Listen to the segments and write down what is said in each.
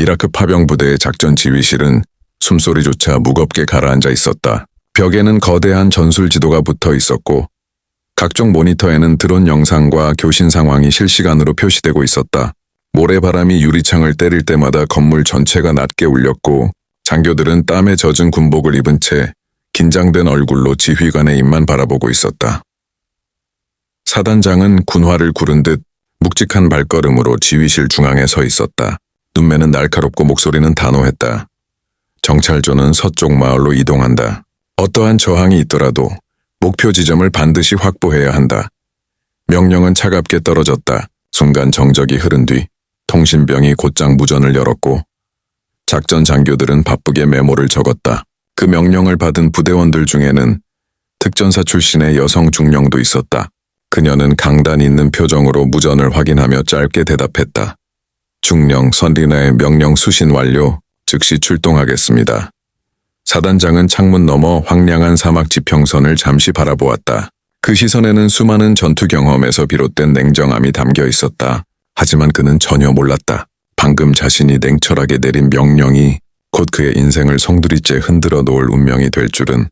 이라크 파병 부대의 작전 지휘실은 숨소리조차 무겁게 가라앉아 있었다. 벽에는 거대한 전술 지도가 붙어 있었고 각종 모니터에는 드론 영상과 교신 상황이 실시간으로 표시되고 있었다. 모래바람이 유리창을 때릴 때마다 건물 전체가 낮게 울렸고 장교들은 땀에 젖은 군복을 입은 채 긴장된 얼굴로 지휘관의 입만 바라보고 있었다. 사단장은 군화를 구른 듯 묵직한 발걸음으로 지휘실 중앙에 서 있었다. 눈매는 날카롭고 목소리는 단호했다. 정찰조는 서쪽 마을로 이동한다. 어떠한 저항이 있더라도 목표 지점을 반드시 확보해야 한다. 명령은 차갑게 떨어졌다. 순간 정적이 흐른 뒤 통신병이 곧장 무전을 열었고 작전 장교들은 바쁘게 메모를 적었다. 그 명령을 받은 부대원들 중에는 특전사 출신의 여성 중령도 있었다. 그녀는 강단 있는 표정으로 무전을 확인하며 짧게 대답했다. 중령 선리나의 명령 수신 완료, 즉시 출동하겠습니다. 사단장은 창문 너머 황량한 사막 지평선을 잠시 바라보았다. 그 시선에는 수많은 전투 경험에서 비롯된 냉정함이 담겨 있었다. 하지만 그는 전혀 몰랐다. 방금 자신이 냉철하게 내린 명령이 곧 그의 인생을 송두리째 흔들어 놓을 운명이 될 줄은.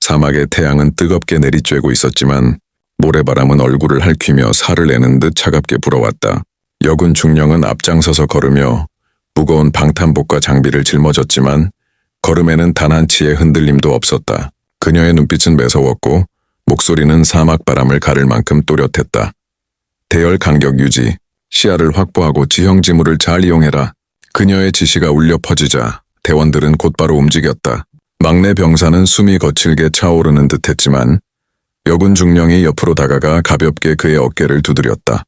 사막의 태양은 뜨겁게 내리쬐고 있었지만 모래바람은 얼굴을 핥히며 살을 내는 듯 차갑게 불어왔다. 여군 중령은 앞장서서 걸으며 무거운 방탄복과 장비를 짊어졌지만 걸음에는 단 한 치의 흔들림도 없었다. 그녀의 눈빛은 매서웠고 목소리는 사막 바람을 가를 만큼 또렷했다. 대열 간격 유지, 시야를 확보하고 지형 지물을 잘 이용해라. 그녀의 지시가 울려 퍼지자 대원들은 곧바로 움직였다. 막내 병사는 숨이 거칠게 차오르는 듯했지만 여군 중령이 옆으로 다가가 가볍게 그의 어깨를 두드렸다.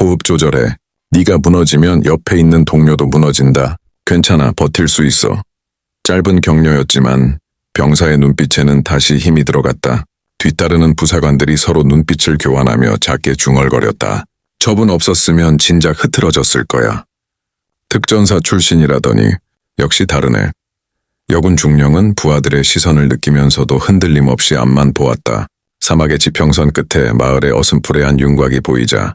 호흡 조절해. 네가 무너지면 옆에 있는 동료도 무너진다. 괜찮아, 버틸 수 있어. 짧은 격려였지만 병사의 눈빛에는 다시 힘이 들어갔다. 뒤따르는 부사관들이 서로 눈빛을 교환하며 작게 중얼거렸다. 저분 없었으면 진작 흐트러졌을 거야. 특전사 출신이라더니 역시 다르네. 여군 중령은 부하들의 시선을 느끼면서도 흔들림 없이 앞만 보았다. 사막의 지평선 끝에 마을의 어슴푸레한 윤곽이 보이자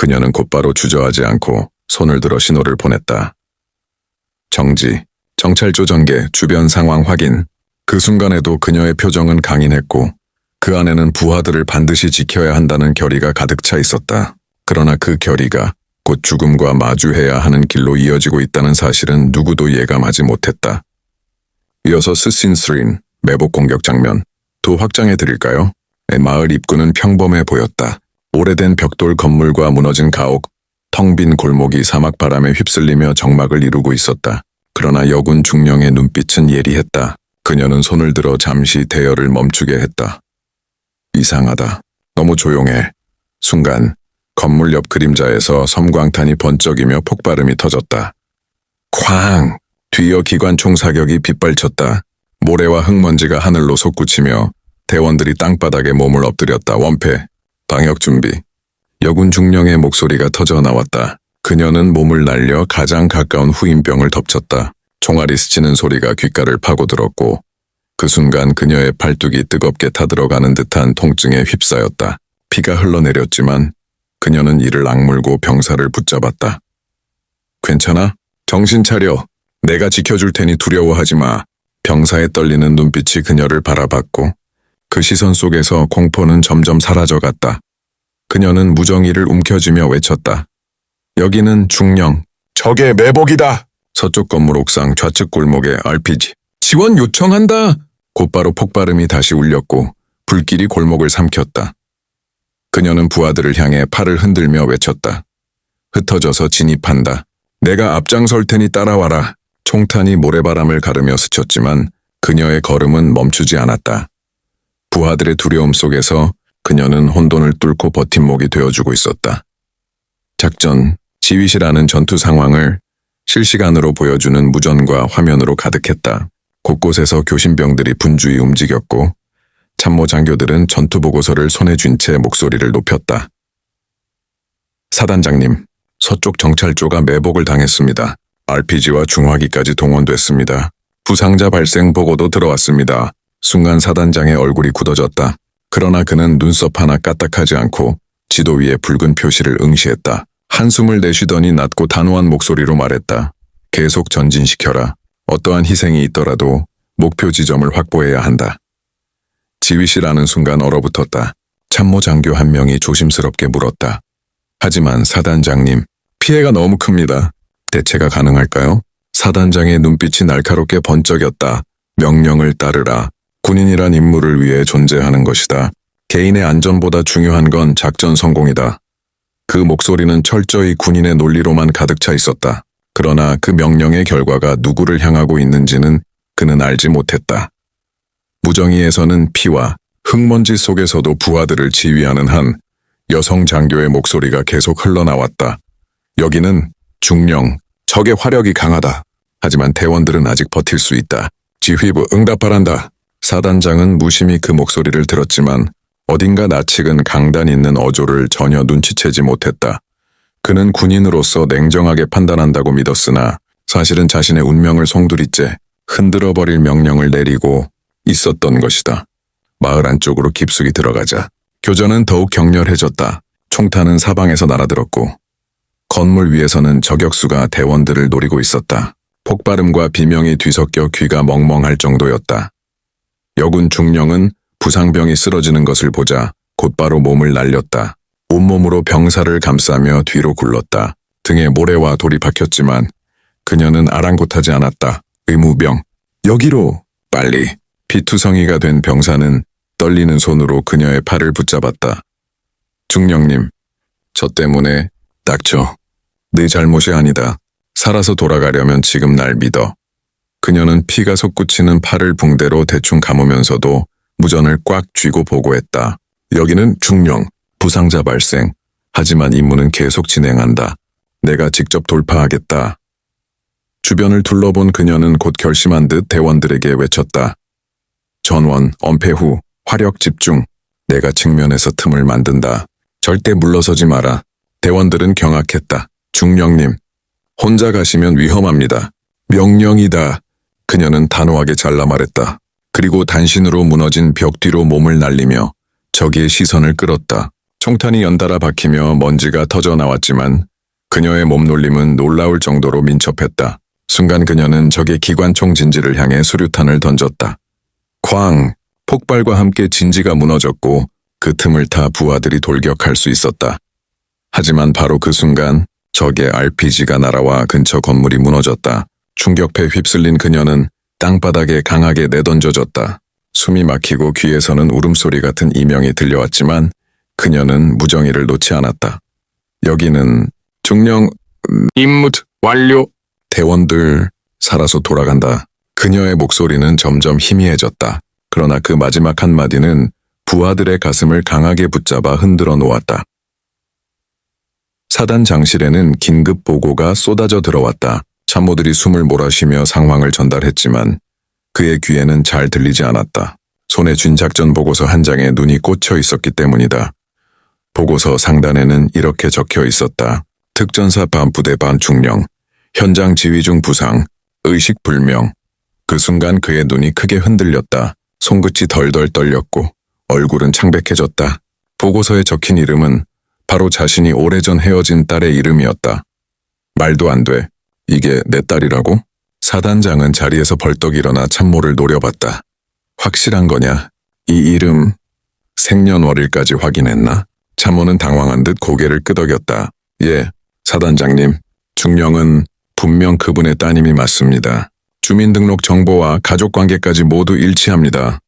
그녀는 곧바로 주저하지 않고 손을 들어 신호를 보냈다. 정지, 정찰조 전개, 주변 상황 확인. 그 순간에도 그녀의 표정은 강인했고 그 안에는 부하들을 반드시 지켜야 한다는 결의가 가득 차 있었다. 그러나 그 결의가 곧 죽음과 마주해야 하는 길로 이어지고 있다는 사실은 누구도 예감하지 못했다. 이어서 스신스린 매복 공격 장면 또 확장해 드릴까요? 마을 입구는 평범해 보였다. 오래된 벽돌 건물과 무너진 가옥, 텅 빈 골목이 사막 바람에 휩쓸리며 정막을 이루고 있었다. 그러나 여군 중령의 눈빛은 예리했다. 그녀는 손을 들어 잠시 대열을 멈추게 했다. 이상하다. 너무 조용해. 순간 건물 옆 그림자에서 섬광탄이 번쩍이며 폭발음이 터졌다. 쾅! 뒤이어 기관총 사격이 빗발쳤다. 모래와 흙먼지가 하늘로 솟구치며 대원들이 땅바닥에 몸을 엎드렸다. 원패. 방역 준비. 여군 중령의 목소리가 터져 나왔다. 그녀는 몸을 날려 가장 가까운 후임병을 덮쳤다. 총알이 스치는 소리가 귓가를 파고들었고 그 순간 그녀의 팔뚝이 뜨겁게 타들어가는 듯한 통증에 휩싸였다. 피가 흘러내렸지만 그녀는 이를 악물고 병사를 붙잡았다. 괜찮아? 정신 차려. 내가 지켜줄 테니 두려워하지 마. 병사의 떨리는 눈빛이 그녀를 바라봤고 그 시선 속에서 공포는 점점 사라져갔다. 그녀는 무정의를 움켜쥐며 외쳤다. 여기는 중령. 적의 매복이다. 서쪽 건물 옥상 좌측 골목에 RPG. 지원 요청한다. 곧바로 폭발음이 다시 울렸고 불길이 골목을 삼켰다. 그녀는 부하들을 향해 팔을 흔들며 외쳤다. 흩어져서 진입한다. 내가 앞장설 테니 따라와라. 총탄이 모래바람을 가르며 스쳤지만 그녀의 걸음은 멈추지 않았다. 부하들의 두려움 속에서 그녀는 혼돈을 뚫고 버팀목이 되어주고 있었다. 작전, 지휘실 안은 전투 상황을 실시간으로 보여주는 무전과 화면으로 가득했다. 곳곳에서 교신병들이 분주히 움직였고 참모 장교들은 전투 보고서를 손에 쥔 채 목소리를 높였다. 사단장님, 서쪽 정찰조가 매복을 당했습니다. RPG와 중화기까지 동원됐습니다. 부상자 발생 보고도 들어왔습니다. 순간 사단장의 얼굴이 굳어졌다. 그러나 그는 눈썹 하나 까딱하지 않고 지도 위에 붉은 표시를 응시했다. 한숨을 내쉬더니 낮고 단호한 목소리로 말했다. 계속 전진시켜라. 어떠한 희생이 있더라도 목표 지점을 확보해야 한다. 지휘실하는 순간 얼어붙었다. 참모 장교 한 명이 조심스럽게 물었다. 하지만 사단장님, 피해가 너무 큽니다. 대체가 가능할까요? 사단장의 눈빛이 날카롭게 번쩍였다. 명령을 따르라. 군인이란 임무를 위해 존재하는 것이다. 개인의 안전보다 중요한 건 작전 성공이다. 그 목소리는 철저히 군인의 논리로만 가득 차 있었다. 그러나 그 명령의 결과가 누구를 향하고 있는지는 그는 알지 못했다. 무정위에서는 피와 흙먼지 속에서도 부하들을 지휘하는 한 여성 장교의 목소리가 계속 흘러나왔다. 여기는 중령, 적의 화력이 강하다. 하지만 대원들은 아직 버틸 수 있다. 지휘부 응답하란다. 사단장은 무심히 그 목소리를 들었지만 어딘가 낯익은 강단 있는 어조를 전혀 눈치채지 못했다. 그는 군인으로서 냉정하게 판단한다고 믿었으나 사실은 자신의 운명을 송두리째 흔들어 버릴 명령을 내리고 있었던 것이다. 마을 안쪽으로 깊숙이 들어가자 교전은 더욱 격렬해졌다. 총탄은 사방에서 날아들었고 건물 위에서는 저격수가 대원들을 노리고 있었다. 폭발음과 비명이 뒤섞여 귀가 멍멍할 정도였다. 여군 중령은 부상병이 쓰러지는 것을 보자 곧바로 몸을 날렸다. 온몸으로 병사를 감싸며 뒤로 굴렀다. 등에 모래와 돌이 박혔지만 그녀는 아랑곳하지 않았다. 의무병. 여기로 빨리. 피투성이가 된 병사는 떨리는 손으로 그녀의 팔을 붙잡았다. 중령님, 저 때문에 닥쳐. 네 잘못이 아니다. 살아서 돌아가려면 지금 날 믿어. 그녀는 피가 솟구치는 팔을 붕대로 대충 감으면서도 무전을 꽉 쥐고 보고했다. 여기는 중령, 부상자 발생. 하지만 임무는 계속 진행한다. 내가 직접 돌파하겠다. 주변을 둘러본 그녀는 곧 결심한 듯 대원들에게 외쳤다. 전원, 엄폐 후, 화력 집중. 내가 측면에서 틈을 만든다. 절대 물러서지 마라. 대원들은 경악했다. 중령님, 혼자 가시면 위험합니다. 명령이다. 그녀는 단호하게 잘라 말했다. 그리고 단신으로 무너진 벽 뒤로 몸을 날리며 저기의 시선을 끌었다. 총탄이 연달아 박히며 먼지가 터져 나왔지만 그녀의 몸놀림은 놀라울 정도로 민첩했다. 순간 그녀는 적의 기관총 진지를 향해 수류탄을 던졌다. 쾅! 폭발과 함께 진지가 무너졌고 그 틈을 타 부하들이 돌격할 수 있었다. 하지만 바로 그 순간 적의 RPG가 날아와 근처 건물이 무너졌다. 충격패 휩쓸린 그녀는 땅바닥에 강하게 내던져졌다. 숨이 막히고 귀에서는 울음소리 같은 이명이 들려왔지만 그녀는 무정의를 놓지 않았다. 여기는 중령 임무 완료. 대원들 살아서 돌아간다. 그녀의 목소리는 점점 희미해졌다. 그러나 그 마지막 한마디는 부하들의 가슴을 강하게 붙잡아 흔들어 놓았다. 사단 장실에는 긴급 보고가 쏟아져 들어왔다. 참모들이 숨을 몰아쉬며 상황을 전달했지만 그의 귀에는 잘 들리지 않았다. 손에 쥔 작전 보고서 한 장에 눈이 꽂혀 있었기 때문이다. 보고서 상단에는 이렇게 적혀 있었다. 특전사 반부대 반중령, 현장 지휘 중 부상, 의식 불명. 그 순간 그의 눈이 크게 흔들렸다. 손끝이 덜덜 떨렸고 얼굴은 창백해졌다. 보고서에 적힌 이름은 바로 자신이 오래전 헤어진 딸의 이름이었다. 말도 안 돼. 이게 내 딸이라고? 사단장은 자리에서 벌떡 일어나 참모를 노려봤다. 확실한 거냐? 이 이름 생년월일까지 확인했나? 참모는 당황한 듯 고개를 끄덕였다. 예, 사단장님. 중령은 분명 그분의 따님이 맞습니다. 주민등록 정보와 가족관계까지 모두 일치합니다.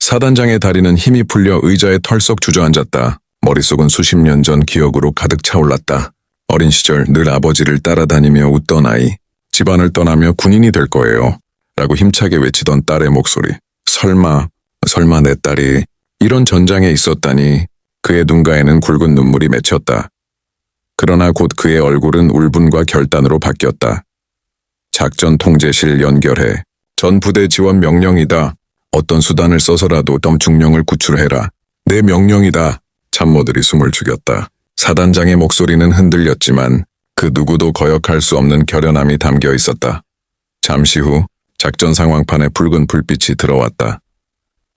사단장의 다리는 힘이 풀려 의자에 털썩 주저앉았다. 머릿속은 수십 년 전 기억으로 가득 차올랐다. 어린 시절 늘 아버지를 따라다니며 웃던 아이. 집안을 떠나며 군인이 될 거예요. 라고 힘차게 외치던 딸의 목소리. 설마, 설마 내 딸이 이런 전장에 있었다니 그의 눈가에는 굵은 눈물이 맺혔다. 그러나 곧 그의 얼굴은 울분과 결단으로 바뀌었다. 작전 통제실 연결해. 전 부대 지원 명령이다. 어떤 수단을 써서라도 덤중령을 구출해라. 내 명령이다. 참모들이 숨을 죽였다. 사단장의 목소리는 흔들렸지만 그 누구도 거역할 수 없는 결연함이 담겨 있었다. 잠시 후 작전 상황판에 붉은 불빛이 들어왔다.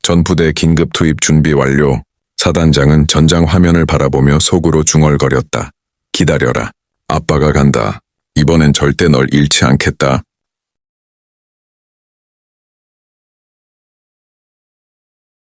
전 부대 긴급 투입 준비 완료. 사단장은 전장 화면을 바라보며 속으로 중얼거렸다. 기다려라. 아빠가 간다. 이번엔 절대 널 잃지 않겠다.